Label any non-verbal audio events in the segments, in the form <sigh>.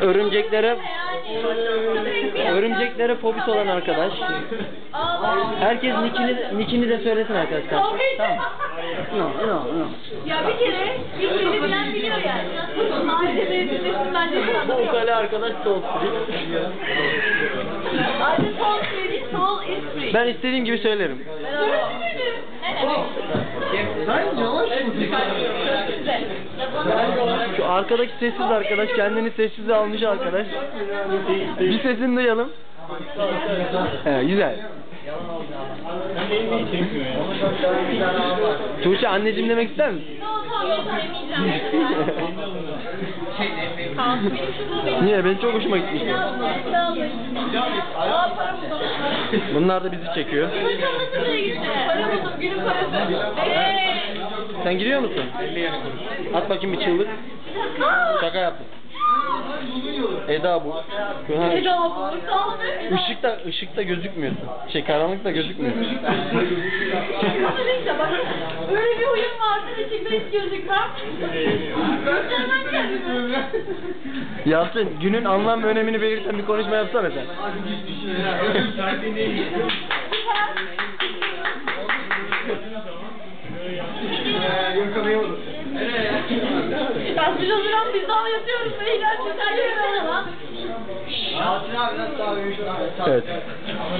Örümceklere örümceklere fobisi olan arkadaş. Herkes nickini, nickini de söylesin arkadaşlar. Tamam. No, no, no. Ya bir kere bir kere bilen biliyor yani. Aile mevzusu bence Bu ukala arkadaş Street. Aile sol free, sol is free. Ben istediğim gibi söylerim. Sen yavaş mı? Arkadaki sessiz arkadaş kendini sessize almış arkadaş. Bir sesini duyalım. Evet, güzel. Tuğçe anneciğim demek ister misin? <laughs> Niye? Benim çok hoşuma gitmiş. Bunlar da bizi çekiyor. Sen giriyor musun? At bakayım bir çığlık. Şaka yaptım. Eda bu. Sağ olun. Işıkta, ışıkta gözükmüyorsun. Şey karanlıkta gözükmüyorsun. Neyse bak, öyle bir huyum vardı içimde hiç gözükmem. Göstermem kendimi. Yalçın günün anlam ve önemini belirten bir konuşma yapsana sen. Ben bir oturan biz daha yatıyoruz beyler. Sen yürüme lan. Evet.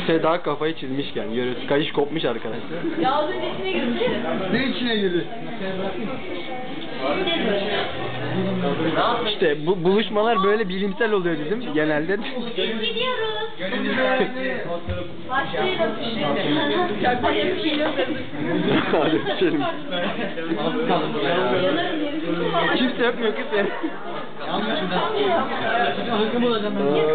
Seda kafayı çizmişken görüyorsun. Kayış kopmuş arkadaşlar. Ya az önce içine girdi. Ne içine girdi? İşte bu buluşmalar böyle bilimsel oluyor bizim genelde. Gidiyoruz. Başlayalım. Hadi bir şey yok. Hadi içelim. Yanarım yeri. Kimse yapmıyor kız ya. Hırkım olacağım ben. Aa.